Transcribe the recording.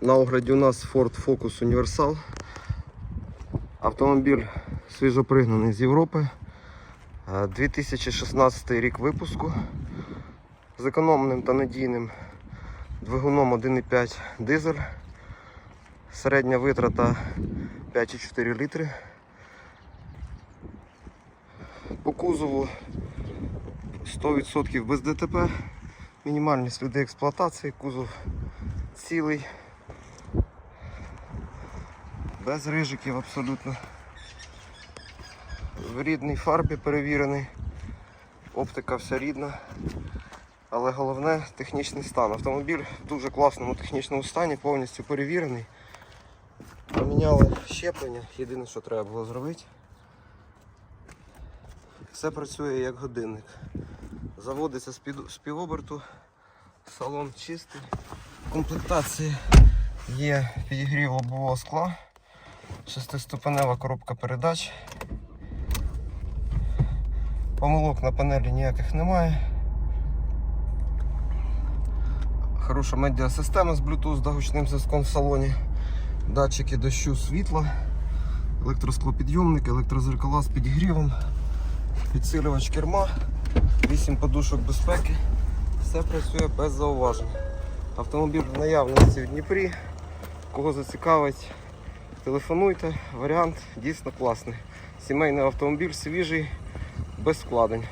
На огляді у нас Ford Focus Universal. Автомобіль свіжопригнаний з Європи. Е, 2016 рік випуску. З економним та надійним двигуном 1,5 дизель. Середня витрата 5,4 літри. По кузову 100% без ДТП. Мінімальні сліди експлуатації, кузов цілий. Без рижиків абсолютно. В рідній фарбі перевірений. Оптика вся рідна. Але головне технічний стан. Автомобіль в дуже класному технічному стані, повністю перевірений. Поміняли щеплення, єдине, що треба було зробити. Все працює як годинник. Заводиться з під- півоберту, салон чистий. В комплектації є підігрів лобового скла, шестиступенева коробка передач. Помилок на панелі ніяких немає. Хороша медіасистема з Bluetooth з гучним зв'язком в салоні. Датчики дощу світла, електросклопідйомник, електрозеркала з підігрівом, підсилювач керма, 8 подушок безпеки. Все працює без зауважень. Автомобіль в наявності в Дніпрі. Кого зацікавить, телефонуйте. Варіант дійсно класний. Сімейний автомобіль свіжий, без вкладень.